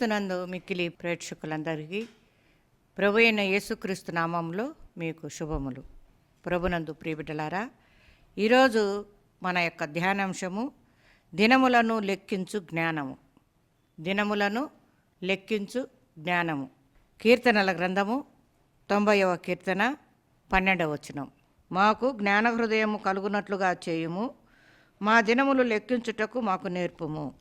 క్రీస్తునందు మిక్కిలి ప్రేక్షకులందరికీ ప్రభు అయిన యేసుక్రీస్తు నామంలో మీకు శుభములు. ప్రభునందు ప్రియబిడ్డలారా ఈరోజు మన యొక్క ధ్యానాంశము దినములను లెక్కించు జ్ఞానము. దినములను లెక్కించు జ్ఞానము. కీర్తనల గ్రంథము తొంభైవ కీర్తన పన్నెండవ వచనం. మాకు జ్ఞాన హృదయము కలుగునట్లుగా చేయుము మా దినములు లెక్కించుటకు మాకు నేర్పుము.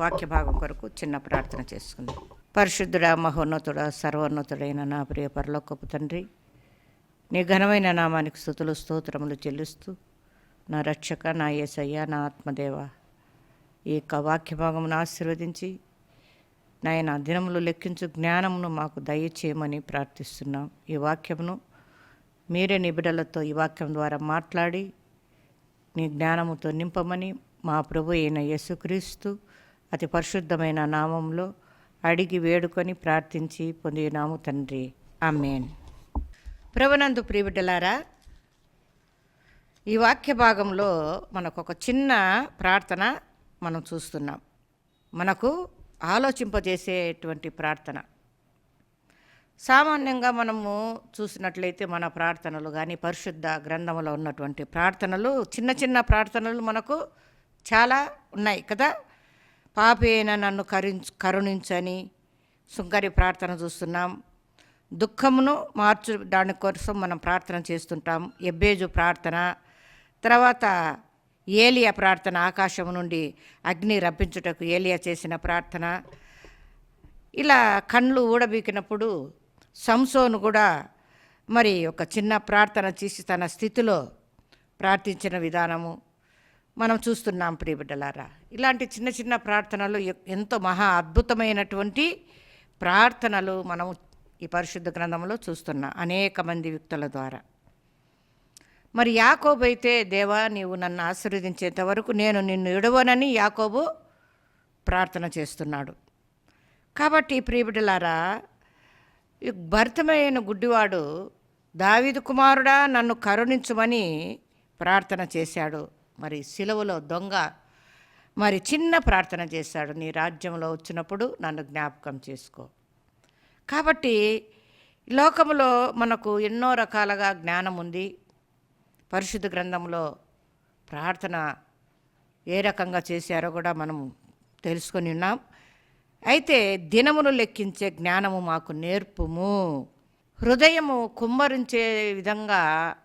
వాక్య భాగం కొరకు చిన్న ప్రార్థన చేసుకుందాం. పరిశుద్ధుడ మహోన్నతుడ సర్వోన్నతుడైన నా ప్రియ పరలోకపు తండ్రి నీ ఘనమైన నామానికి స్థుతులు స్తోత్రములు చెల్లిస్తూ నా రక్షక నా యేసయ్య నా ఆత్మదేవ ఈ యొక్క వాక్య భాగమును ఆశీర్వదించి నాయన దినములు లెక్కించు జ్ఞానమును మాకు దయచేయమని ప్రార్థిస్తున్నాం. ఈ వాక్యమును మీరే నిబిడలతో ఈ వాక్యం ద్వారా మాట్లాడి నీ జ్ఞానముతో నింపమని మా ప్రభు అయిన యేసుక్రీస్తు అతి పరిశుద్ధమైన నామంలో అడిగి వేడుకొని ప్రార్థించి పొందినాము తండ్రి. ఆమెన్. ప్రభునందు ప్రియబిడ్డలారా ఈ వాక్య భాగంలో మనకు ఒక చిన్న ప్రార్థన మనం చూస్తున్నాం. మనకు ఆలోచింపజేసేటువంటి ప్రార్థన. సామాన్యంగా మనము చూసినట్లయితే మన ప్రార్థనలు కానీ పరిశుద్ధ గ్రంథంలో ఉన్నటువంటి ప్రార్థనలు చిన్న చిన్న ప్రార్థనలు మనకు చాలా ఉన్నాయి కదా. పాపేన నన్ను కరుణ్ కరుణించని సుంకరి ప్రార్థన చూస్తున్నాం. దుఃఖమును మార్చు దాని కోసం మనం ప్రార్థన చేస్తుంటాం. ఎబ్బేజు ప్రార్థన తర్వాత ఏలియా ప్రార్థన ఆకాశం నుండి అగ్ని రప్పించుటకు ఏలియా చేసిన ప్రార్థన. ఇలా కళ్ళు ఊడబీకినప్పుడు సంసోను కూడా మరి ఒక చిన్న ప్రార్థన చేసి తన స్థితిలో ప్రార్థించిన విధానము. మనం చూస్తున్నాం ప్రియబిడ్డలారా ఇలాంటి చిన్న చిన్న ప్రార్థనలు ఎంతో మహా అద్భుతమైనటువంటి ప్రార్థనలు మనం ఈ పరిశుద్ధ గ్రంథంలో చూస్తున్నాం అనేక మంది వ్యక్తుల ద్వారా. మరి యాకోబు అయితే దేవా నీవు నన్ను ఆశీర్వదించేంత వరకు నేను నిన్ను ఇడవనని యాకోబు ప్రార్థన చేస్తున్నాడు. కాబట్టి ప్రియబిడ్డలారా భర్తమైన గుడ్డివాడు దావిదు కుమారుడా నన్ను కరుణించమని ప్రార్థన చేశాడు. మరి సిలువలో దొంగ మరి చిన్న ప్రార్థన చేశాడు. నీ రాజ్యంలో వచ్చినప్పుడు నన్ను జ్ఞాపకం చేసుకో. కాబట్టి లోకంలో మనకు ఎన్నో రకాలుగా జ్ఞానం ఉంది. పరిశుద్ధ గ్రంథంలో ప్రార్థన ఏ రకంగా చేశారో కూడా మనం తెలుసుకొని ఉన్నాం. అయితే దినమును లెక్కించే జ్ఞానము మాకు నేర్పుము. హృదయము కుమ్మరించే విధంగా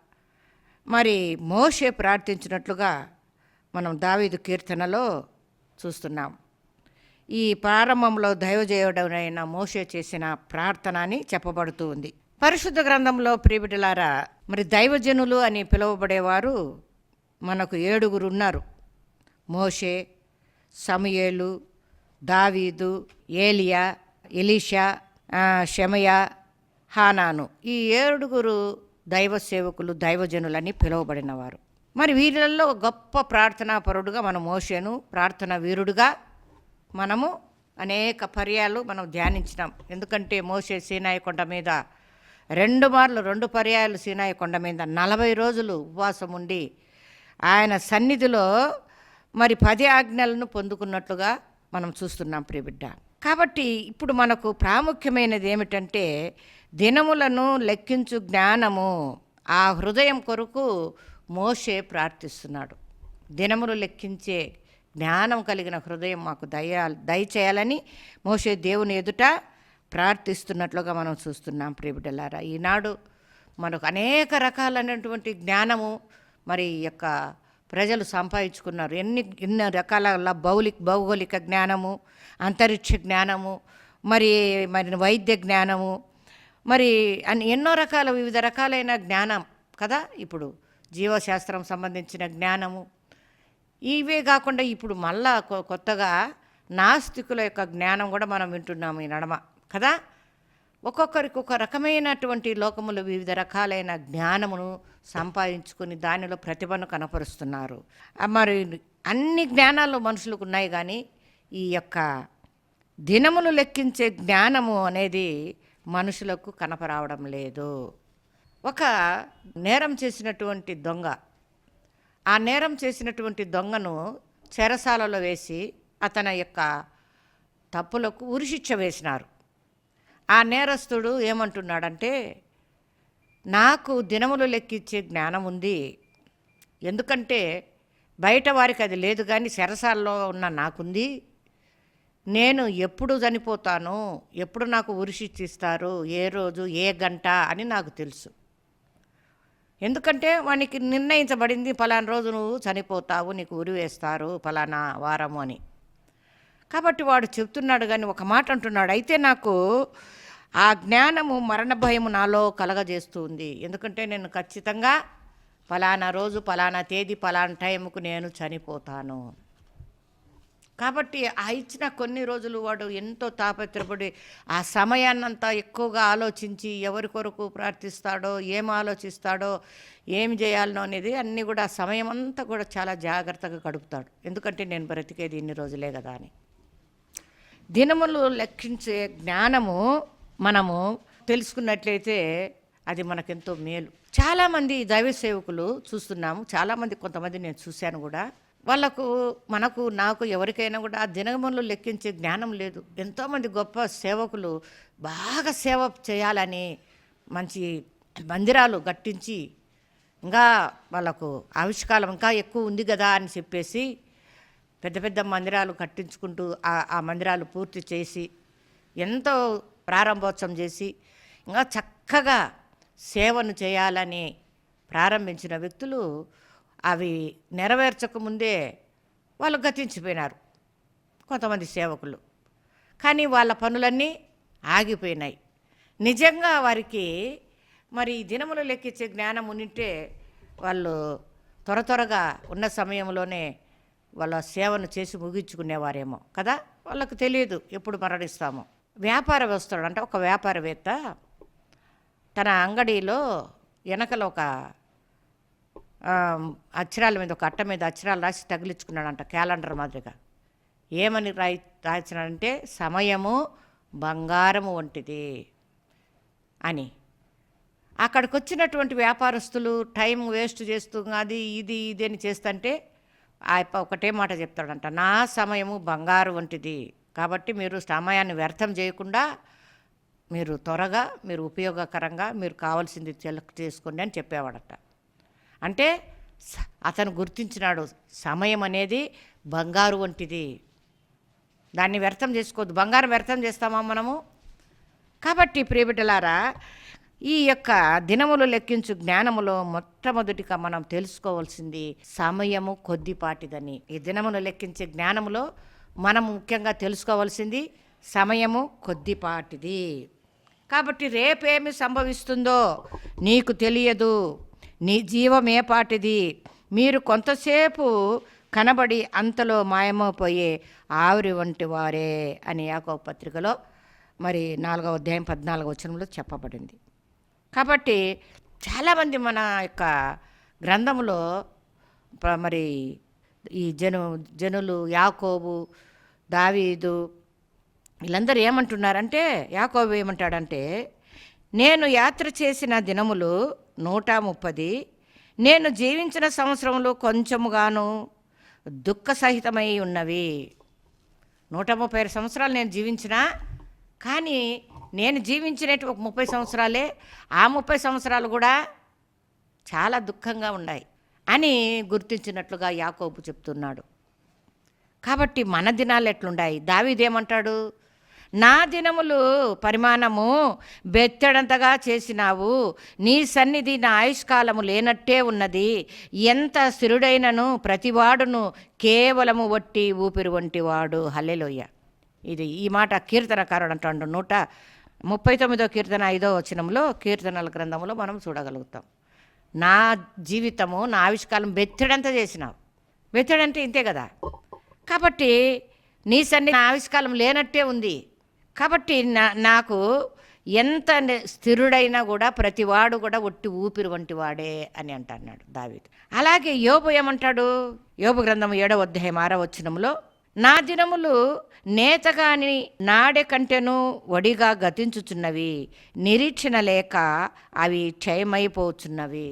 మరి మోషే ప్రార్థించినట్లుగా మనం దావీదు కీర్తనలో చూస్తున్నాం. ఈ ప్రారంభంలో దైవజేయుడైన మోషే చేసిన ప్రార్థన అని చెప్పబడుతూ ఉంది. పరిశుద్ధ గ్రంథంలో ప్రియబిడలారా మరి దైవజనులు అని పిలువబడేవారు మనకు ఏడుగురు ఉన్నారు. మోషే సమయేలు దావీదు ఏలియా ఎలీషా ఆ, షమయ హానాను. ఈ ఏడుగురు దైవ సేవకులు దైవజనులని పిలువబడినవారు. మరి వీళ్ళల్లో గొప్ప ప్రార్థనా పరుడుగా మన మోషేను ప్రార్థన వీరుడుగా మనము అనేక పర్యాలు మనం ధ్యానించినాం. ఎందుకంటే మోషే సీనాయి కొండ మీద రెండు మార్లు రెండు పర్యాయాలు సీనాయి కొండ మీద నలభై రోజులు ఉపవాసం ఉండి ఆయన సన్నిధిలో మరి పది ఆజ్ఞలను పొందుకున్నట్లుగా మనం చూస్తున్నాం ప్రియబిడ్డ. కాబట్టి ఇప్పుడు మనకు ప్రాముఖ్యమైనది ఏమిటంటే దినములను లెక్కించు జ్ఞానము ఆ హృదయం కొరకు మోషే ప్రార్థిస్తున్నాడు. దినములు లెక్కించే జ్ఞానం కలిగిన హృదయం మాకు దయ దయచేయాలని మోషే దేవుని ఎదుట ప్రార్థిస్తున్నట్లుగా మనం చూస్తున్నాం ప్రియబిడ్డలారా. ఈనాడు మనకు అనేక రకాలైనటువంటి జ్ఞానము మరి ఈ యొక్క ప్రజలు సంపాదించుకున్నారు. ఎన్ని ఎన్ని రకాల భౌలిక భౌగోళిక జ్ఞానము అంతరిక్ష జ్ఞానము మరి మరి వైద్య జ్ఞానము మరి అన్ని ఎన్నో రకాల వివిధ రకాలైన జ్ఞానం కదా ఇప్పుడు. జీవశాస్త్రం సంబంధించిన జ్ఞానము. ఇవే కాకుండా ఇప్పుడు మళ్ళా కొత్తగా నాస్తికుల యొక్క జ్ఞానం కూడా మనం వింటున్నాము ఈ నడమ కదా. ఒక్కొక్కరికి ఒక రకమైనటువంటి లోకములు వివిధ రకాలైన జ్ఞానమును సంపాదించుకుని దానిలో ప్రతిభను కనపరుస్తున్నారు. మరి అన్ని జ్ఞానాలు మనుషులకు ఉన్నాయి కానీ ఈ యొక్క దినములు లెక్కించే జ్ఞానము అనేది మనుషులకు కనపరావడం లేదు. ఒక నేరం చేసినటువంటి దొంగ ఆ నేరం చేసినటువంటి దొంగను చెరసాలలో వేసి అతని యొక్క తప్పులకు ఉరిశిక్ష వేసినారు. ఆ నేరస్తుడు ఏమంటున్నాడంటే నాకు దినములు లెక్కించే జ్ఞానం ఉంది. ఎందుకంటే బయట వారికి అది లేదు కానీ చెరసాలలో ఉన్న నాకుంది. నేను ఎప్పుడు చనిపోతాను? ఎప్పుడు నాకు ఉరిశిచ్చిస్తారు ఏ రోజు? ఏ గంట? అని నాకు తెలుసు. ఎందుకంటే వానికి నిర్ణయించబడింది పలానా రోజు నువ్వు చనిపోతావు నీకు ఉరి వేస్తారు పలానా వారము అని. కాబట్టి వాడు చెప్తున్నాడు కానీ ఒక మాట అంటున్నాడు అయితే నాకు ఆ జ్ఞానము మరణ భయము నాలో కలగజేస్తుంది ఎందుకంటే నేను ఖచ్చితంగా ఫలానా రోజు ఫలానా తేదీ పలానా టైంకు నేను చనిపోతాను. కాబట్టి ఆ ఇచ్చిన కొన్ని రోజులు వాడు ఎంతో తాపత్రపడి ఆ సమయాన్నంతా ఎక్కువగా ఆలోచించి ఎవరి కొరకు ప్రార్థిస్తాడో ఏం ఆలోచిస్తాడో ఏం చేయాలనో అనేది అన్నీ కూడా ఆ సమయం అంతా కూడా చాలా జాగ్రత్తగా గడుపుతాడు. ఎందుకంటే నేను బ్రతికేది ఇన్ని రోజులే కదా అని. దినములు లెక్కించే జ్ఞానము మనము తెలుసుకున్నట్లయితే అది మనకెంతో మేలు. చాలామంది దైవ సేవకులు చూస్తున్నాము. చాలామంది కొంతమంది నేను చూశాను కూడా. వాళ్ళకు మనకు నాకు ఎవరికైనా కూడా ఆ దినములు లెక్కించే జ్ఞానం లేదు. ఎంతోమంది గొప్ప సేవకులు బాగా సేవ చేయాలని మంచి మందిరాలు కట్టించి ఇంకా వాళ్ళకు ఆవిష్కారం ఇంకా ఎక్కువ ఉంది కదా అని చెప్పేసి పెద్ద పెద్ద మందిరాలు కట్టించుకుంటూ ఆ ఆ మందిరాలు పూర్తి చేసి ఎంతో ప్రారంభోత్సవం చేసి ఇంకా చక్కగా సేవను చేయాలని ప్రారంభించిన వ్యక్తులు అవి నెరవేర్చకముందే వాళ్ళు గతించిపోయినారు కొంతమంది సేవకులు. కానీ వాళ్ళ పనులన్నీ ఆగిపోయినాయి. నిజంగా వారికి మరి ఈ దినములు లెక్కించే జ్ఞానం ఉంటే వాళ్ళు త్వర త్వరగా ఉన్న సమయంలోనే వాళ్ళ సేవను చేసి ముగించుకునేవారేమో కదా? వాళ్ళకు తెలియదు ఎప్పుడు మరణిస్తామో. వ్యాపార అంటే ఒక వ్యాపారవేత్త తన అంగడిలో వెనకల ఒక అక్షరాల మీద ఒక అట్ట మీద అక్షరాలు రాసి తగిలించుకున్నాడంట క్యాలెండర్ మాదిరిగా. ఏమని రాయి రాయించినాడంటే సమయము బంగారము వంటిది అని. అక్కడికి వచ్చినటువంటి వ్యాపారస్తులు టైం వేస్ట్ చేస్తూ అది ఇది ఇది అని చేస్తుంటే ఆ ఒకటే మాట చెప్తాడంట నా సమయము బంగారు వంటిది. కాబట్టి మీరు సమయాన్ని వ్యర్థం చేయకుండా మీరు త్వరగా మీరు ఉపయోగకరంగా మీరు కావాల్సింది సెలెక్ట్ చేసుకోండి అని చెప్పేవాడట. అంటే అతను గుర్తించినాడు సమయం అనేది బంగారు వంటిది. దాన్ని వ్యర్థం చేసుకోవద్దు. బంగారం వ్యర్థం చేస్తామా మనము? కాబట్టి ప్రియబిడ్డలారా ఈ యొక్క దినములు లెక్కించు జ్ఞానములో మొట్టమొదటిగా మనం తెలుసుకోవాల్సింది సమయము కొద్దిపాటిదని. ఈ దినములు లెక్కించే జ్ఞానములో మనం ముఖ్యంగా తెలుసుకోవాల్సింది సమయము కొద్దిపాటిది. కాబట్టి రేపేమి సంభవిస్తుందో నీకు తెలియదు. నీ జీవమే పాటిది? మీరు కొంతసేపు కనబడి అంతలో మాయమైపోయే ఆవిరి వంటి వారే అని యాకో పత్రికలో మరి నాలుగవ అధ్యాయం పద్నాలుగవ వచనంలో చెప్పబడింది. కాబట్టి చాలామంది మన యొక్క గ్రంథంలో మరి ఈ జను జనులు యాకోబు దావీదు వీళ్ళందరూ ఏమంటున్నారంటే యాకోబు ఏమంటాడంటే నేను యాత్ర చేసిన దినములు నూట ముప్పది. నేను జీవించిన సంవత్సరంలో కొంచెముగాను దుఃఖ సహితమై ఉన్నవి. నూట ముప్పై ఐదు సంవత్సరాలు నేను జీవించిన కానీ నేను జీవించినట్టు ఒక ముప్పై సంవత్సరాలే ఆ ముప్పై సంవత్సరాలు కూడా చాలా దుఃఖంగా ఉన్నాయి అని గుర్తించినట్లుగా యాకోబు చెప్తున్నాడు. కాబట్టి మన దినాలు ఎట్లుండాయి? దావీదేమంటాడు నా దినములు పరిమాణము బెత్తడంతగా చేసినావు. నీ సన్నిధి నా ఆయుష్కాలము లేనట్టే ఉన్నది. ఎంత స్థిరుడైనను ప్రతివాడును కేవలము వట్టి ఊపిరి వంటి వాడు ఇది ఈ మాట కీర్తనకారుడు అంటాడు. నూట ముప్పై తొమ్మిదో కీర్తన ఐదో వచనంలో కీర్తనల గ్రంథంలో మనం చూడగలుగుతాం. నా జీవితము నా ఆవిష్కారం బెత్తడంతా చేసినావు. బెత్తడంటే ఇంతే కదా. కాబట్టి నీ సన్ని నా ఆవిష్కారం లేనట్టే ఉంది. కాబట్టి నా నాకు ఎంత స్థిరుడైనా కూడా ప్రతివాడు కూడా ఒట్టి ఊపిరి వంటి వాడే అని అంటున్నాడు దావీదు. అలాగే యోబు ఏమంటాడు? యోబు గ్రంథం ఏడవ అధ్యాయం ఆరవ వచనంలో నా దినములు నేతగాని నాడె కంటెను వడిగా గతించుచున్నవి నిరీక్షణ లేక అవి క్షయమైపోచున్నవి.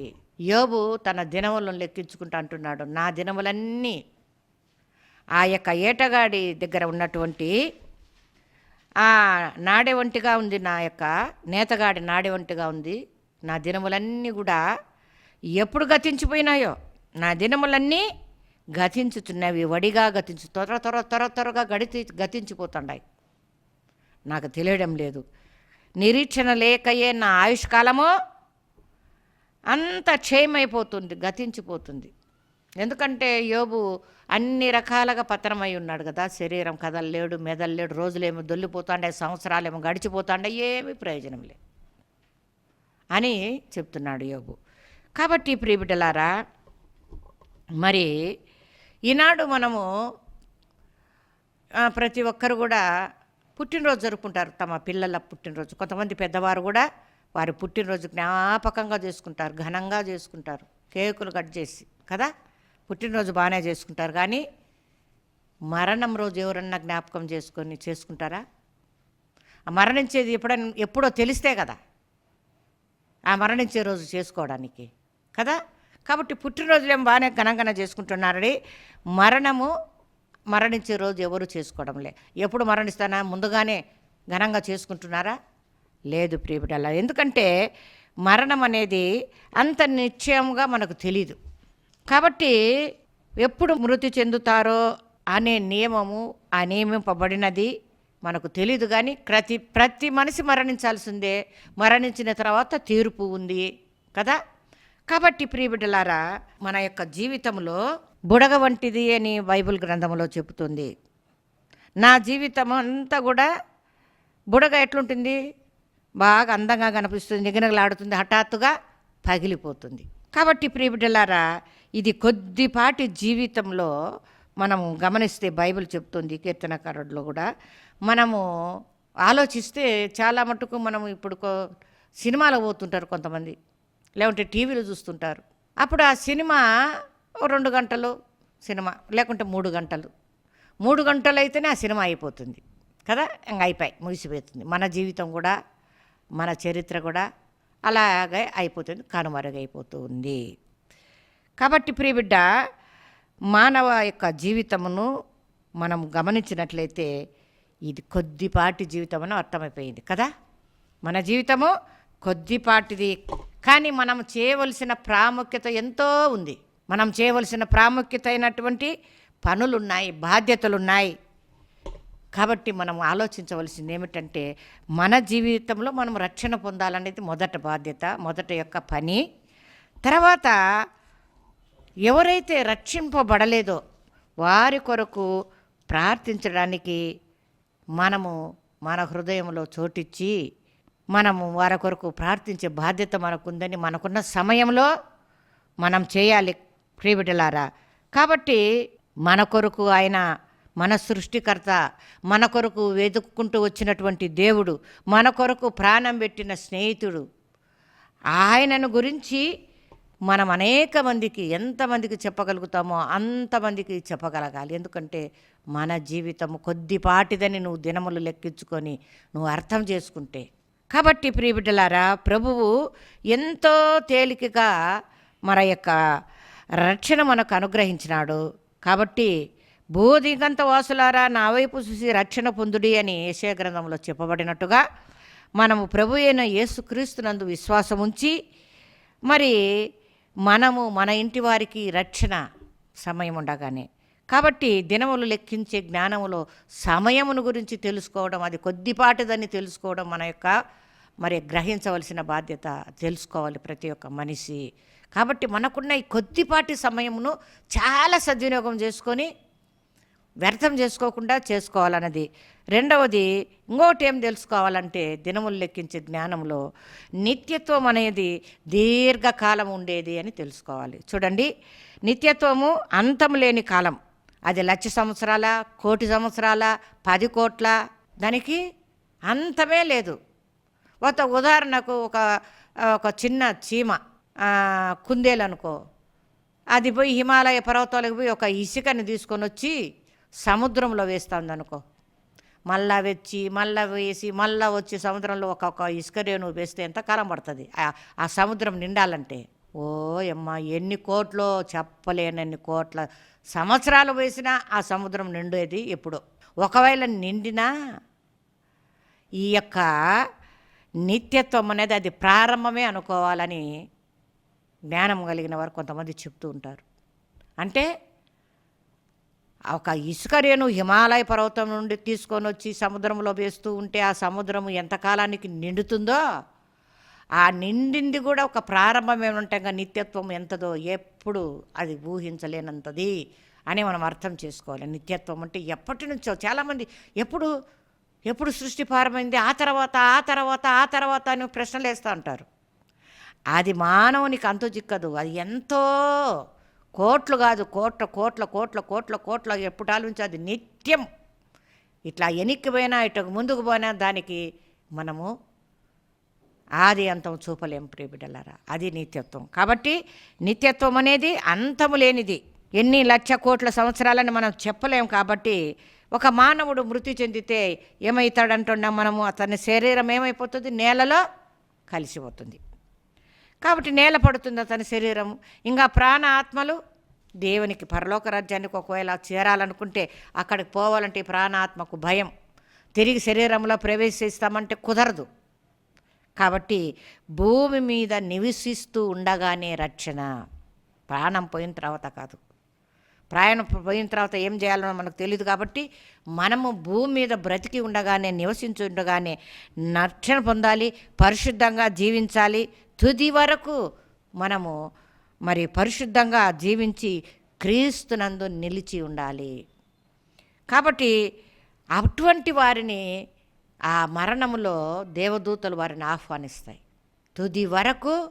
యోబు తన దినములను లెక్కించుకుంటూ అంటున్నాడు నా దినములన్నీ ఆ యొక్క ఏటగాడి దగ్గర ఉన్నటువంటి నాడే వంటిగా ఉంది నా యొక్క నేతగాడి నాడే వంటిగా ఉంది. నా దినములన్నీ కూడా ఎప్పుడు గతించిపోయినాయో నా దినములన్నీ గతించుతున్నవి వడిగా గతించు త్వర త్వర త్వర త్వరగా గడిచి గతించిపోతుండాయి. నాకు తెలియడం లేదు. నిరీక్షణ లేకయే నా ఆయుష్కాలము అంత క్షయమైపోతుంది గతించిపోతుంది. ఎందుకంటే యోబు అన్ని రకాలుగా పతనమై ఉన్నాడు కదా. శరీరం కదలలేడు మెదల్లేడు రోజులేమో దొల్లిపోతాండే సంవత్సరాలేమో గడిచిపోతాండే ఏమీ ప్రయోజనం లే అని చెప్తున్నాడు యోగు కాబట్టి ప్రియబిడ్డలారా మరి ఈనాడు మనము ప్రతి ఒక్కరు కూడా పుట్టినరోజు జరుపుకుంటారు. తమ పిల్లల పుట్టినరోజు. కొంతమంది పెద్దవారు కూడా వారి పుట్టినరోజు జ్ఞాపకంగా చేసుకుంటారు ఘనంగా చేసుకుంటారు కేకులు కట్ చేసి కదా? పుట్టినరోజు బాగానే చేసుకుంటారు. కానీ మరణం రోజు ఎవరన్నా జ్ఞాపకం చేసుకొని చేసుకుంటారా? ఆ మరణించేది ఎప్పుడైనా ఎప్పుడో తెలిస్తే కదా. ఆ మరణించే రోజు చేసుకోవడానికి కదా. కాబట్టి పుట్టినరోజులేం బాగానే ఘనంగా చేసుకుంటున్నారని మరణము మరణించే రోజు ఎవరు చేసుకోవడంలే ఎప్పుడు మరణిస్తానా? ముందుగానే ఘనంగా చేసుకుంటున్నారా? లేదు ప్రియబిడ్డల ఎందుకంటే మరణం అనేది అంత నిశ్చయంగా మనకు తెలీదు. కాబట్టి ఎప్పుడు మృతి చెందుతారో అనే నియమము ఆ నియమింపబడినది మనకు తెలియదు కానీ ప్రతి ప్రతి మనిషి మరణించాల్సిందే. మరణించిన తర్వాత తీర్పు ఉంది కదా? కాబట్టి ప్రియబిడ్డలారా మన యొక్క జీవితంలో బుడగ వంటిది అని బైబిల్ గ్రంథంలో చెబుతుంది. నా జీవితం అంతా కూడా బుడగ ఎట్లుంటుంది? బాగా అందంగా కనిపిస్తుంది నిగనగలాడుతుంది హఠాత్తుగా పగిలిపోతుంది. కాబట్టి ప్రియబిడ్డలారా ఇది కొద్దిపాటి జీవితంలో మనము గమనిస్తే బైబిల్ చెప్తుంది కీర్తనకారుడిలో కూడా మనము ఆలోచిస్తే చాలా మటుకు మనం ఇప్పుడు కో- సినిమాలో పోతుంటారు కొంతమంది. లేకుంటే టీవీలో చూస్తుంటారు. అప్పుడు ఆ సినిమా రెండు గంటలు సినిమా లేకుంటే మూడు గంటలు. మూడు గంటలు అయితేనే ఆ సినిమా అయిపోతుంది. కదా? ఇంక అయిపోయి ముగిసిపోతుంది. మన జీవితం కూడా మన చరిత్ర కూడా అలాగే అయిపోతుంది కనుమరుగైపోతుంది. కాబట్టి ప్రియబిడ్డ మానవ యొక్క జీవితమును మనం గమనించినట్లయితే ఇది కొద్దిపాటి జీవితం అని అర్థమైపోయింది కదా? మన జీవితము కొద్దిపాటిది కానీ మనం చేయవలసిన ప్రాముఖ్యత ఎంతో ఉంది. మనం చేయవలసిన ప్రాముఖ్యత అయినటువంటి పనులున్నాయి బాధ్యతలున్నాయి. కాబట్టి మనం ఆలోచించవలసింది ఏమిటంటే మన జీవితంలో మనం రక్షణ పొందాలనేది మొదట బాధ్యత మొదట యొక్క పని. తర్వాత ఎవరైతే రక్షింపబడలేదో వారి కొరకు ప్రార్థించడానికి మనము మన హృదయంలో చోటిచ్చి మనము వారి కొరకు ప్రార్థించే బాధ్యత మనకుందని మనకున్న సమయంలో మనం చేయాలి ప్రియబిడ్డలారా. కాబట్టి మన కొరకు ఆయన మన సృష్టికర్త మన కొరకు వెతుక్కుంటూ వచ్చినటువంటి దేవుడు మన కొరకు ప్రాణం పెట్టిన స్నేహితుడు ఆయనను గురించి మనం అనేక మందికి ఎంతమందికి చెప్పగలుగుతామో అంతమందికి చెప్పగలగాలి. ఎందుకంటే మన జీవితం కొద్దిపాటిదని నువ్వు దినములు లెక్కించుకొని నువ్వు అర్థం చేసుకుంటే. కాబట్టి ప్రియబిడ్డలారా ప్రభువు ఎంతో తేలికగా మన యొక్క రక్షణ మనకు అనుగ్రహించినాడు. కాబట్టి బోధిగంత వాసులారా నా వైపు చూసి రక్షణ పొందుడి అని ఏషయ గ్రంథంలో చెప్పబడినట్టుగా మనము ప్రభు అయిన యేసుక్రీస్తునందు విశ్వాసం ఉంచి మరి మనము మన ఇంటి వారికి రక్షణ సమయం ఉండగానే. కాబట్టి దినములు లెక్కించే జ్ఞానములో సమయమును గురించి తెలుసుకోవడం అది కొద్దిపాటిదని తెలుసుకోవడం మన యొక్క మరి గ్రహించవలసిన బాధ్యత తెలుసుకోవాలి ప్రతి ఒక్క మనిషి. కాబట్టి మనకున్న ఈ కొద్దిపాటి సమయమును చాలా సద్వినియోగం చేసుకొని వ్యర్థం చేసుకోకుండా చేసుకోవాలన్నది. రెండవది ఇంకోటి ఏం తెలుసుకోవాలంటే దినములు లెక్కించే జ్ఞానంలో నిత్యత్వం అనేది దీర్ఘకాలం ఉండేది అని తెలుసుకోవాలి. చూడండి నిత్యత్వము అంతం లేని కాలం. అది లక్ష సంవత్సరాల కోటి సంవత్సరాల పది కోట్ల దానికి అంతమే లేదు. ఒక ఉదాహరణకు ఒక ఒక చిన్న చీమ కుందేలు అనుకో అది పోయి హిమాలయ పర్వతాలకు పోయి ఒక ఇసుకని తీసుకొని వచ్చి సముద్రంలో వేస్తుంది అనుకో మళ్ళా వచ్చి మళ్ళా వేసి మళ్ళా వచ్చి సముద్రంలో ఒక్కొక్క ఇసుక రేణువు వేస్తే ఎంత కాలం పడుతుంది? ఆ- సముద్రం నిండాలంటే. ఓ అమ్మ ఎన్ని కోట్లో చెప్పలేనన్ని కోట్ల సంవత్సరాలు వేసినా ఆ సముద్రం నిండేది ఎప్పుడు. ఒకవేళ నిండినా ఈ యొక్క నిత్యత్వం అనేది అది ప్రారంభమే అనుకోవాలని జ్ఞానం కలిగిన వారు కొంతమంది చెప్తూ ఉంటారు. అంటే ఒక ఇసుకరేను హిమాలయ పర్వతం నుండి తీసుకొని వచ్చి సముద్రంలో వేస్తూ ఉంటే ఆ సముద్రం ఎంతకాలానికి నిండుతుందో ఆ నిండింది కూడా ఒక ప్రారంభమే ఇంకా నిత్యత్వం ఎంతదో ఎప్పుడు అది ఊహించలేనంతది అని మనం అర్థం చేసుకోవాలి. నిత్యత్వం అంటే ఎప్పటి నుంచో చాలామంది ఎప్పుడు ఎప్పుడు సృష్టి ప్రారంభమైంది ఆ తర్వాత ఆ తర్వాత ఆ తర్వాత అని ప్రశ్నలు వేస్తూ ఉంటారు. అది మానవునికి అంతు చిక్కదు అది ఎంతో కోట్లు కాదు కోట్ల కోట్ల కోట్ల కోట్ల కోట్ల ఎప్పుటాల నుంచి అది నిత్యం. ఇట్లా వెనక్కి పోయినా ఇటు ముందుకు పోయినా దానికి మనము ఆది అంతం చూపలేం ప్రియబిడ్డలారా. అది నిత్యత్వం. కాబట్టి నిత్యత్వం అనేది అంతము లేనిది. ఎన్ని లక్ష కోట్ల సంవత్సరాలని మనం చెప్పలేం కాబట్టి ఒక మానవుడు మృతి చెందితే ఏమవుతాడంటున్నాం మనము? అతని శరీరం ఏమైపోతుంది? నేలలో కలిసిపోతుంది. కాబట్టి నేల పడుతుంది అతని శరీరం ఇంకా ప్రాణ ఆత్మలు దేవునికి పరలోక రాజ్యానికి ఒకవేళ చేరాలనుకుంటే అక్కడికి పోవాలంటే ఈ ప్రాణాత్మకు భయం. తిరిగి శరీరంలో ప్రవేశిస్తామంటే కుదరదు. కాబట్టి భూమి మీద నివసిస్తూ ఉండగానే రక్షణ. ప్రాణం పోయిన తర్వాత కాదు. ప్రయాణం పోయిన తర్వాత ఏం చేయాలో మనకు తెలియదు కాబట్టి మనము భూమి మీద బ్రతికి ఉండగానే నివసించి ఉండగానే రక్షణ పొందాలి పరిశుద్ధంగా జీవించాలి. తుది వరకు మనము మరి పరిశుద్ధంగా జీవించి క్రీస్తునందు నిలిచి ఉండాలి. కాబట్టి అటువంటి వారిని ఆ మరణములో దేవదూతలు వారిని ఆహ్వానిస్తాయి. తుది వరకు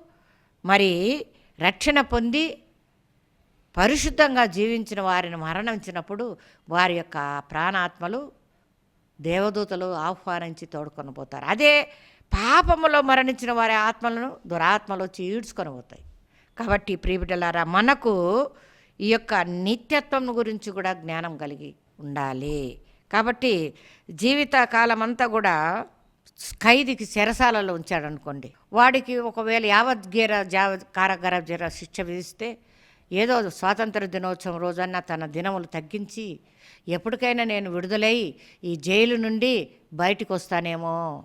మరి రక్షణ పొంది పరిశుద్ధంగా జీవించిన వారిని మరణించినప్పుడు వారి యొక్క ప్రాణాత్మలు దేవదూతలు ఆహ్వానించి తోడుకొని పోతారు. అదే పాపములో మరణించిన వారి ఆత్మలను దురాత్మలు వచ్చి ఈడ్చుకొని పోతాయి. కాబట్టి ప్రియబిడ్డలారా మనకు ఈ యొక్క నిత్యత్వం గురించి కూడా జ్ఞానం కలిగి ఉండాలి. కాబట్టి జీవితకాలం అంతా కూడా ఖైదీకి చెరసాలలో ఉంచాడు అనుకోండి వాడికి ఒకవేళ యావద్గీర జావ కారగర జర శిక్ష విధిస్తే ఏదో స్వాతంత్ర దినోత్సవం రోజన్న తన దినములు తగ్గించి ఎప్పటికైనా నేను విడుదలై ఈ జైలు నుండి బయటకు వస్తానేమో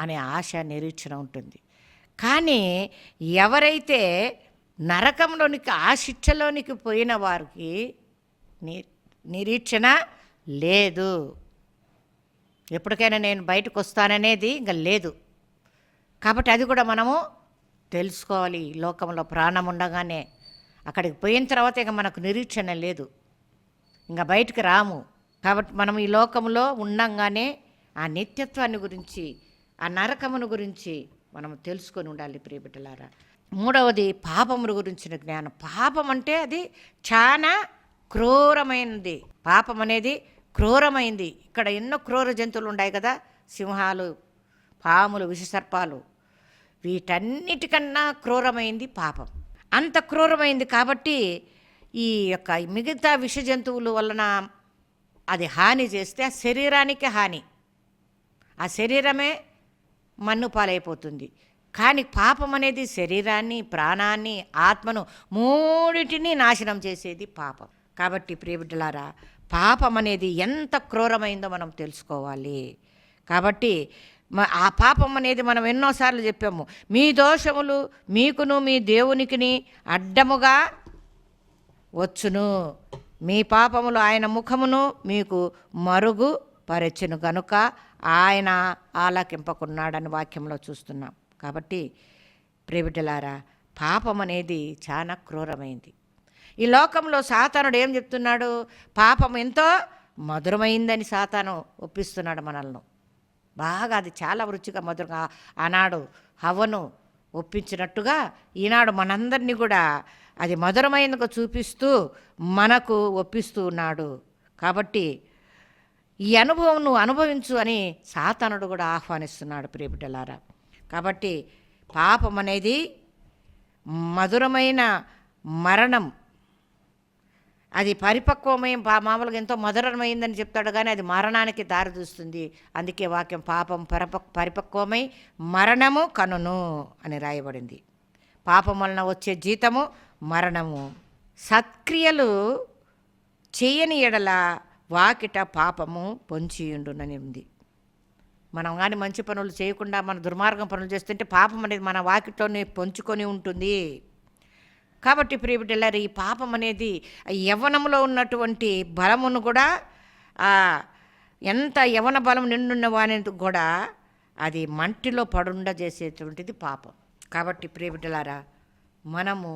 అనే ఆశ నిరీక్షణ ఉంటుంది. కానీ ఎవరైతే నరకంలోనికి ఆ శిక్షలోనికి పోయిన వారికి ని నిరీక్షణ లేదు. ఎప్పటికైనా నేను బయటకు వస్తాననేది ఇంకా లేదు. కాబట్టి అది కూడా మనము తెలుసుకోవాలి. లోకంలో ప్రాణం ఉండగానే అక్కడికి పోయిన తర్వాత ఇక మనకు నిరీక్షణ లేదు. ఇంకా బయటికి రాము. కాబట్టి మనం ఈ లోకంలో ఉండంగానే ఆ నిత్యత్వాన్ని గురించి ఆ నరకమును గురించి మనం తెలుసుకొని ఉండాలి ప్రియబిడ్డలారా మూడవది పాపముల గురించిన జ్ఞానం. పాపం అంటే అది చాలా క్రూరమైనది. పాపం అనేది క్రూరమైంది. ఇక్కడ ఎన్నో క్రూర జంతువులు ఉన్నాయి కదా. సింహాలు పాములు విషసర్పాలు. వీటన్నిటికన్నా క్రూరమైంది పాపం. అంత క్రూరమైంది కాబట్టి ఈ యొక్క మిగతా విష జంతువుల వలన అది హాని చేస్తే ఆ శరీరానికి హాని. ఆ శరీరమే మన్ను పాలైపోతుంది. కానీ పాపం అనేది శరీరాన్ని ప్రాణాన్ని ఆత్మను మూడిటిని నాశనం చేసేది పాపం. కాబట్టి ప్రియబిడ్డలారా పాపం అనేది ఎంత క్రూరమైందో మనం తెలుసుకోవాలి. కాబట్టి ఆ పాపం అనేది మనం ఎన్నోసార్లు చెప్పాము. మీ దోషములు మీకును మీ దేవునికిని అడ్డముగా వచ్చును. మీ పాపములు ఆయన ముఖమును మీకు మరుగు పరచును గనుక ఆయన ఆలకింపకున్నాడని వాక్యంలో చూస్తున్నాం. కాబట్టి ప్రేమిటలారా పాపం అనేది చాలా క్రూరమైంది. ఈ లోకంలో సాతానుడు ఏం చెప్తున్నాడు? పాపం ఎంతో మధురమైందని సాతాను ఒప్పిస్తున్నాడు మనల్ని. బాగా అది చాలా రుచిగా మధురంగా ఆనాడు హవ్వను ఒప్పించినట్టుగా ఈనాడు మనందరినీ కూడా అది మధురమైనగా చూపిస్తూ మనకు ఒప్పిస్తూ ఉన్నాడు. కాబట్టి ఈ అనుభవం నువ్వు అనుభవించు అని సాతనుడు కూడా ఆహ్వానిస్తున్నాడు ప్రియబిడ్డలారా. కాబట్టి పాపం అనేది మధురమైన మరణం అది పరిపక్వమయం పా- మామూలుగా ఎంతో మధురమైందని చెప్తాడు కానీ అది మరణానికి దారితీస్తుంది అందుకే వాక్యం పాపం పరపక్ పరిపక్వమై మరణము కనును అని రాయబడింది. పాపం వలన వచ్చే జీతము మరణము. సత్క్రియలు చేయని ఎడల వాకిట పాపము పొంచియుండునని ఉంది. మనం కానీ మంచి పనులు చేయకుండా మన దుర్మార్గం పనులు చేస్తుంటే పాపం అనేది మన వాకిట్లోనే పొంచుకొని ఉంటుంది. కాబట్టి ప్రియబిడ్డలారు ఈ పాపం అనేది ఆ యవ్వనంలో ఉన్నటువంటి బలమును కూడా ఎంత యవన బలం నిండున్న వానేది కూడా అది మంటిలో పడుండ చేసేటువంటిది పాపం. కాబట్టి ప్రియబిడ్డలారా మనము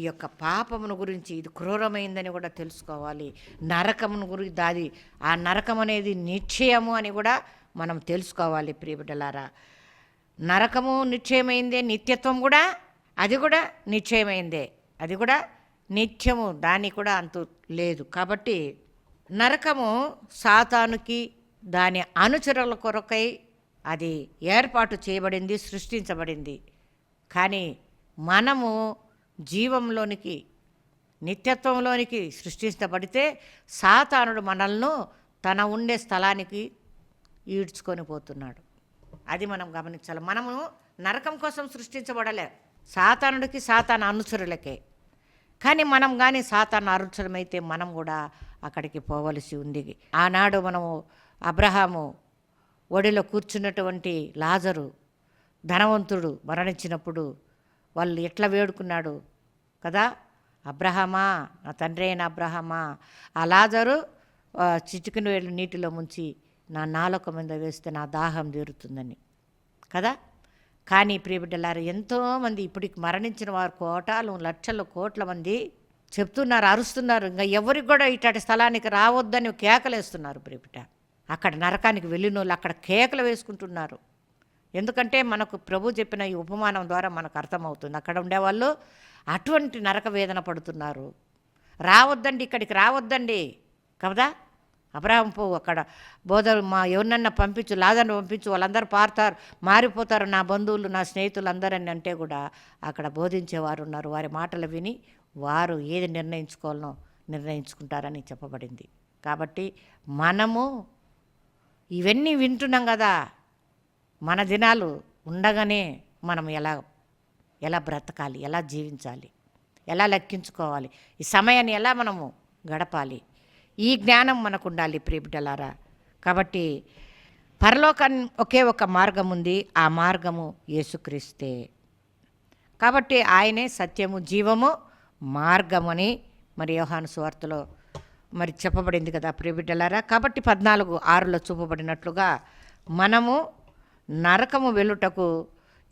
ఈ యొక్క పాపమును గురించి ఇది క్రూరమైందని కూడా తెలుసుకోవాలి. నరకమును గురించి దాది ఆ నరకం అనేది నిశ్చయము అని కూడా మనం తెలుసుకోవాలి ప్రియబిడ్డలారా నరకము నిశ్చయమైందే నిత్యత్వం కూడా అది కూడా నిశ్చయమైందే. అది కూడా నిత్యము దానికి కూడా అంతు లేదు. కాబట్టి నరకము సాతానుకి దాని అనుచరుల కొరకై అది ఏర్పాటు చేయబడింది సృష్టించబడింది. కానీ మనము జీవంలోనికి నిత్యత్వంలోనికి సృష్టించబడితే సాతానుడు మనల్ని తన ఉండే స్థలానికి ఈడ్చుకొని పోతున్నాడు. అది మనం గమనించాలి. మనము నరకం కోసం సృష్టించబడలే. సాతానుడికి సాతాన అనుచరులకే. కానీ మనం కానీ సాతాన అరుచడమైతే మనం కూడా అక్కడికి పోవలసి ఉంది. ఆనాడు మనము అబ్రహాము ఒడిలో కూర్చున్నటువంటి లాజరు ధనవంతుడు మరణించినప్పుడు వాళ్ళు ఎట్లా వేడుకున్నాడు కదా? అబ్రహమా నా తండ్రి అయిన అబ్రహమా. ఆ లాజరు చిచుకుని వేళ్ళు నీటిలో ముంచి నా నాలుక మీద వేస్తే నా దాహం తీరుతుందని. కదా? కానీ ప్రియబిడ్డలారు ఎంతోమంది ఇప్పటికి మరణించిన వారు కోటాలు లక్షల కోట్ల మంది చెప్తున్నారు అరుస్తున్నారు. ఇంకా ఎవరికి కూడా ఇట్లాంటి స్థలానికి రావద్దని కేకలేస్తున్నారు ప్రియబిడ్డ అక్కడ నరకానికి వెళ్ళిన వాళ్ళు అక్కడ కేకలు వేసుకుంటున్నారు. ఎందుకంటే మనకు ప్రభు చెప్పిన ఈ ఉపమానం ద్వారా మనకు అర్థమవుతుంది. అక్కడ ఉండేవాళ్ళు అటువంటి నరక వేదన పడుతున్నారు. రావద్దండి ఇక్కడికి రావద్దండి. కదా? అబ్రాహంపు అక్కడ బోధలు మా ఎవరినన్నా పంపించు లాదను పంపించు వాళ్ళందరూ పారుతారు మారిపోతారు నా బంధువులు నా స్నేహితులు అందరని అంటే కూడా అక్కడ బోధించేవారు ఉన్నారు. వారి మాటలు విని వారు ఏది నిర్ణయించుకోవాలనో నిర్ణయించుకుంటారని చెప్పబడింది. కాబట్టి మనము ఇవన్నీ వింటున్నాం కదా మన దినాలు ఉండగానే మనం ఎలా ఎలా బ్రతకాలి ఎలా జీవించాలి ఎలా లెక్కించుకోవాలి ఈ సమయాన్ని ఎలా మనము గడపాలి ఈ జ్ఞానం మనకు ఉండాలి ప్రియబిడ్డలారా. కాబట్టి పరలోకం ఒకే ఒక మార్గం ఉంది ఆ మార్గము యేసుక్రీస్తే. కాబట్టి ఆయనే సత్యము జీవము మార్గమని మరి యోహాను సువార్తలో మరి చెప్పబడింది కదా ప్రియబిడ్డలారా. కాబట్టి పద్నాలుగు ఆరులో చూపబడినట్లుగా మనము నరకము వెళ్ళుటకు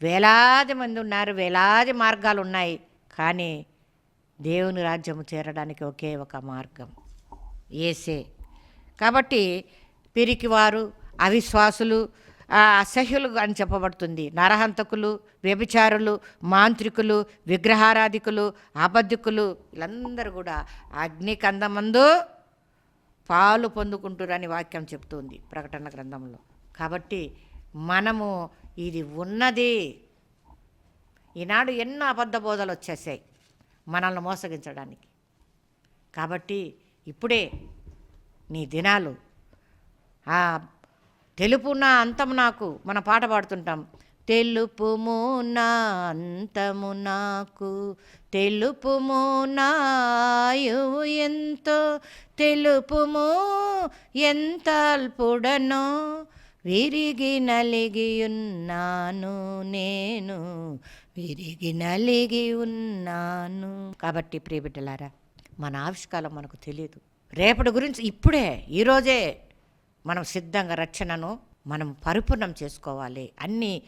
వేలాది మంది ఉన్నారు వేలాది మార్గాలు ఉన్నాయి కానీ దేవుని రాజ్యము చేరడానికి ఒకే ఒక మార్గం. ఏసే. కాబట్టి పిరికివారు అవిశ్వాసులు అసహ్యులు అని చెప్పబడుతుంది. నరహంతకులు వ్యభిచారులు మాంత్రికులు విగ్రహారాధికులు అబద్ధికులు వీళ్ళందరూ కూడా అగ్నికందమందు పాలు పొందుకుంటురని వాక్యం చెప్తుంది ప్రకటన గ్రంథంలో. కాబట్టి మనము ఇది ఉన్నది. ఈనాడు ఎన్నో అబద్ధ బోధలు వచ్చేసాయి మనల్ని మోసగించడానికి. కాబట్టి ఇప్పుడే నీ దినాలు. ఆ తెలుపు నా అంతము నాకు మన పాట పాడుతుంటాం. తెలుపుము నా అంతము నాకు తెలుపుము నాయువు ఎంతో తెలుపుము ఎంత అల్పుడనో విరిగి నలిగి ఉన్నాను నేను విరిగి నలిగి ఉన్నాను. కాబట్టి ప్రియబిడ్డలారా మన ఆవిష్కారం మనకు తెలియదు రేపటి గురించి ఇప్పుడే ఈరోజే మనం సిద్ధంగా రక్షణను మనం పరిపూర్ణం చేసుకోవాలి. అన్ని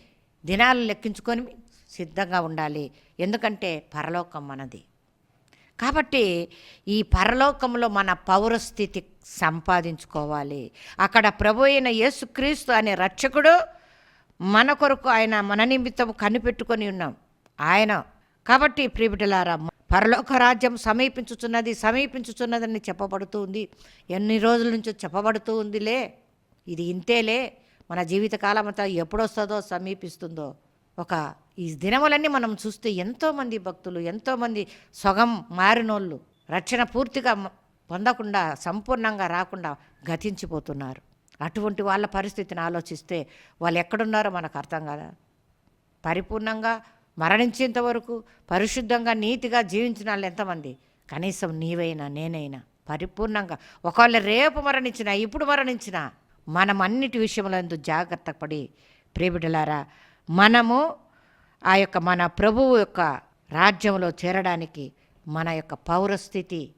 దినాలు లెక్కించుకొని సిద్ధంగా ఉండాలి. ఎందుకంటే పరలోకం మనది. కాబట్టి ఈ పరలోకంలో మన పౌరస్థితి సంపాదించుకోవాలి. అక్కడ ప్రభు అయిన యేసుక్రీస్తు అనే రక్షకుడు మన కొరకు ఆయన మన నిమిత్తం కనిపెట్టుకొని ఉన్నాం. ఆయన. కాబట్టి ప్రియబిడ్డలారా పరలోక రాజ్యం సమీపించుచున్నది సమీపించుచున్నదని చెప్పబడుతూ ఉంది ఎన్ని రోజుల నుంచో చెప్పబడుతూ ఉందిలే ఇది ఇంతేలే. మన జీవితకాలం అంతా ఎప్పుడొస్తుందో సమీపిస్తుందో. ఒక ఈ దినములన్నీ మనం చూస్తే ఎంతోమంది భక్తులు ఎంతోమంది సొగం మారినోళ్ళు రక్షణ పూర్తిగా పొందకుండా సంపూర్ణంగా రాకుండా గతించిపోతున్నారు. అటువంటి వాళ్ళ పరిస్థితిని ఆలోచిస్తే వాళ్ళు ఎక్కడున్నారో మనకు అర్థం కదా? పరిపూర్ణంగా మరణించేంత వరకు పరిశుద్ధంగా నీతిగా జీవించిన వాళ్ళు ఎంతమంది? కనీసం నీవైనా నేనైనా పరిపూర్ణంగా. ఒకవేళ రేపు మరణించినా ఇప్పుడు మరణించినా మనం అన్నిటి విషయంలో జాగ్రత్త పడి ప్రేమిడలారా మనము ఆ యొక్క మన ప్రభువు యొక్క రాజ్యంలో చేరడానికి మన యొక్క పౌరస్థితి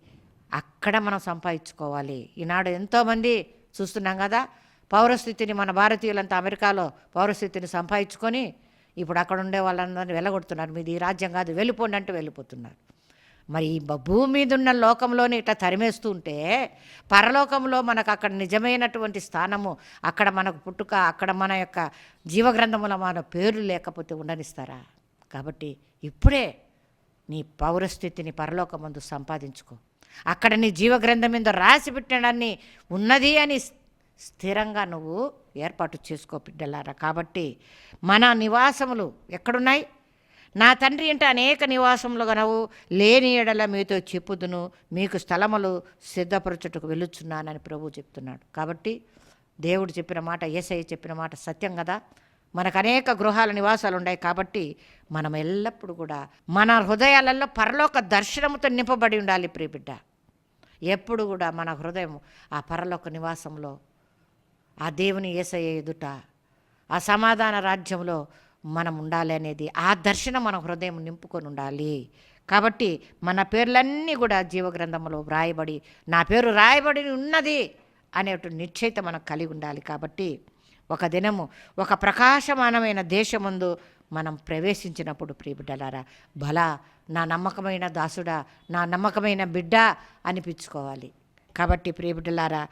అక్కడ మనం సంపాదించుకోవాలి. ఈనాడు ఎంతోమంది చూస్తున్నాం కదా పౌరస్థితిని మన భారతీయులంతా అమెరికాలో పౌరస్థితిని సంపాదించుకొని ఇప్పుడు అక్కడ ఉండే వాళ్ళందరినీ వెళ్ళగొడుతున్నారు. మీది ఈ రాజ్యం కాదు వెళ్ళిపోండి అంటే వెళ్ళిపోతున్నారు. మరి ఈ భూమి మీద ఉన్న లోకంలోనే ఇట్లా తరిమేస్తూ ఉంటే పరలోకంలో మనకు అక్కడ నిజమైనటువంటి స్థానము అక్కడ మనకు పుట్టుక అక్కడ మన యొక్క జీవగ్రంథముల మన పేర్లు లేకపోతే ఉండనిస్తారా? కాబట్టి ఇప్పుడే నీ పౌరస్థితిని పరలోకమందు సంపాదించుకో. అక్కడ నీ జీవగ్రంథం మీద రాసి పెట్టడాన్ని ఉన్నది అని స్థిరంగా నువ్వు ఏర్పాటు చేసుకో బిడ్డలారా. కాబట్టి మన నివాసములు ఎక్కడున్నాయి? నా తండ్రి ఇంట అనేక నివాసములు గనవు. లేని ఎడల మీతో చెప్పుదును. మీకు స్థలములు సిద్ధపరచుటకు వెళ్ళుచున్నానని ప్రభు చెప్తున్నాడు. కాబట్టి దేవుడు చెప్పిన మాట ఏసయ్య చెప్పిన మాట సత్యం కదా. మనకు అనేక గృహాల నివాసాలు ఉన్నాయి కాబట్టి మనం ఎల్లప్పుడూ కూడా మన హృదయాలలో పరలోక దర్శనముతో నింపబడి ఉండాలి ప్రియబిడ్డ ఎప్పుడు కూడా మన హృదయం ఆ పరలోక నివాసంలో ఆ దేవుని ఏసయ్య ఎదుట ఆ సమాధాన రాజ్యంలో మనం ఉండాలి అనేది ఆ దర్శనం మన హృదయం నింపుకొని ఉండాలి. కాబట్టి మన పేర్లన్నీ కూడా జీవగ్రంథంలో వ్రాయబడి నా పేరు రాయబడి ఉన్నది అనేటువంటి నిశ్చయిత మనకు కలిగి ఉండాలి. కాబట్టి ఒక దినము ఒక ప్రకాశమానమైన దేశముందు మనం ప్రవేశించినప్పుడు ప్రియబిడ్డలారా బల నా నమ్మకమైన దాసుడా నా నమ్మకమైన బిడ్డ అనిపించుకోవాలి. కాబట్టి ప్రియబిడ్డలారా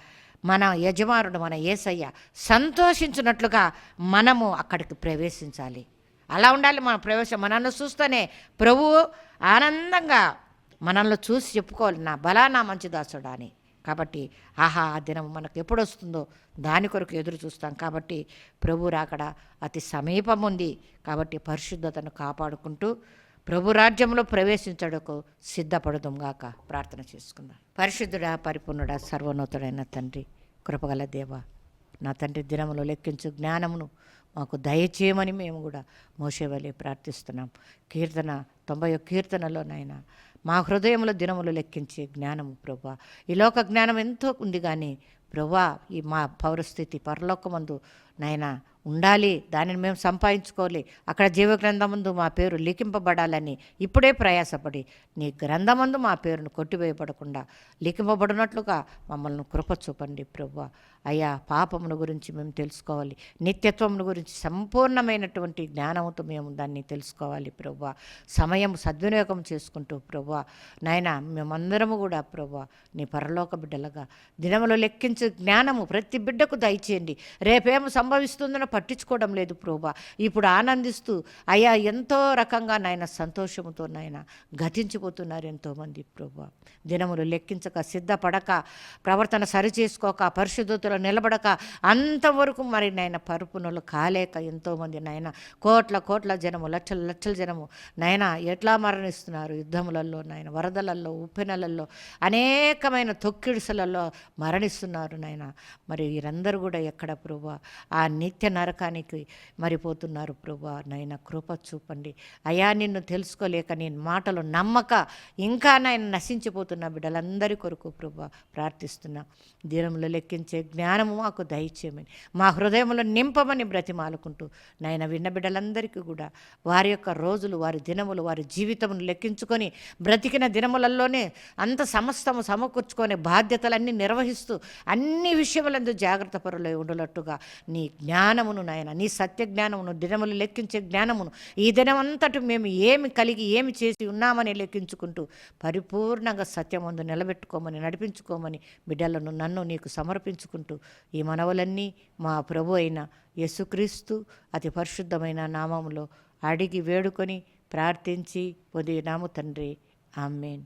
మన యజమానుడు మన ఏసయ్య సంతోషించినట్లుగా మనము అక్కడికి ప్రవేశించాలి. అలా ఉండాలి మన ప్రవేశం. మనల్ని చూస్తేనే ప్రభువు ఆనందంగా మనల్ని చూసి చెప్పుకోవాలి. నా బలా నా మంచి దాసుడా అని. కాబట్టి ఆహా ఆ దినం మనకు ఎప్పుడు వస్తుందో దాని కొరకు ఎదురు చూస్తాం. కాబట్టి ప్రభు రాకడ అతి సమీపం ఉంది కాబట్టి పరిశుద్ధతను కాపాడుకుంటూ ప్రభు రాజ్యంలో ప్రవేశించడకు సిద్ధపడదుంగాక ప్రార్థన చేసుకుందాం. పరిశుద్ధుడా పరిపూర్ణుడా సర్వనూతుడైన తండ్రి కృపగల దేవ నా తండ్రి దినములో లెక్కించు జ్ఞానమును మాకు దయచేయమని మేము కూడా మోసేవలే ప్రార్థిస్తున్నాం. కీర్తన తొంభై కీర్తనలో కీర్తనలోనైనా మా హృదయంలో దినములు లెక్కించే జ్ఞానము ప్రభా. ఈ లోక జ్ఞానం ఎంతో ఉంది కానీ ప్రభా ఈ మా పౌరస్థితి పరలోకమందు నాయన ఉండాలి దానిని మేము సంపాదించుకోవాలి. అక్కడ జీవగ్రంథమందు మా పేరు లిఖింపబడాలని ఇప్పుడే ప్రయాసపడి నీ గ్రంథమందు మా పేరును కొట్టివేయబడకుండా లిఖింపబడినట్లుగా మమ్మల్ని కృప చూపండి ప్రభు అయ్యా పాపమును గురించి మేము తెలుసుకోవాలి. నిత్యత్వమును గురించి సంపూర్ణమైనటువంటి జ్ఞానంతో మేము దాన్ని తెలుసుకోవాలి ప్రభు సమయం సద్వినియోగం చేసుకుంటూ ప్రభు నాయన మేమందరము కూడా ప్రభు నీ పరలోక బిడ్డలుగా దినములో లెక్కించే జ్ఞానము ప్రతి బిడ్డకు దయచేయండి. రేపేమో సంభవిస్తుందని పట్టించుకోవడం లేదు ప్రభా. ఇప్పుడు ఆనందిస్తూ అయ్యా ఎంతో రకంగా నాయన సంతోషముతో నాయన గతించిపోతున్నారు ఎంతోమంది ప్రభా. దినములు లెక్కించక సిద్ధపడక ప్రవర్తన సరిచేసుకోక పరిశుద్ధతలో నిలబడక అంతవరకు మరి నాయన పరుపునులు కాలేక ఎంతోమంది నాయన కోట్ల కోట్ల జనము లక్షల లక్షల జనము నాయన ఎట్లా మరణిస్తున్నారు? యుద్ధములలో నాయన వరదలలో ఉప్పెనలలో అనేకమైన తొక్కిడిసలలో మరణిస్తున్నారు నాయన. మరి వీరందరూ కూడా ఎక్కడ ప్రభా? ఆ నిత్య నరకానికి మరిపోతున్నారు ప్రభా. నాయన కృప చూపండి. అయా నిన్ను తెలుసుకోలేక నేను మాటలు నమ్మక ఇంకా నాయన నశించిపోతున్న బిడ్డలందరి కొరకు ప్రభా ప్రార్థిస్తున్నా. దీనంలో లెక్కించే జ్ఞానము మాకు దయచేయమని మా హృదయంలో నింపమని బ్రతిమాలుకుంటూ నాయన విన్న బిడ్డలందరికీ కూడా వారి యొక్క రోజులు వారి దినములు వారి జీవితమును లెక్కించుకొని బ్రతికిన దినములలోనే అంత సమస్తము సమకూర్చుకొని బాధ్యతలన్నీ నిర్వహిస్తూ అన్ని విషయములందు జాగ్రత్త పరులై ఉండలట్టుగా నీ నీ జ్ఞానమును నాయన నీ సత్య జ్ఞానమును దినములు లెక్కించే జ్ఞానమును ఈ దినమంతటి మేము ఏమి కలిగి ఏమి చేసి ఉన్నామని లెక్కించుకుంటూ పరిపూర్ణంగా సత్యమందు నిలబెట్టుకోమని నడిపించుకోమని బిడ్డలను నన్ను నీకు సమర్పించుకుంటూ ఈ మనవలన్నీ మా ప్రభు అయిన యేసుక్రీస్తు అతి పరిశుద్ధమైన నామములో అడిగి వేడుకొని ప్రార్థించి పొందినాము తండ్రి. ఆమెన్.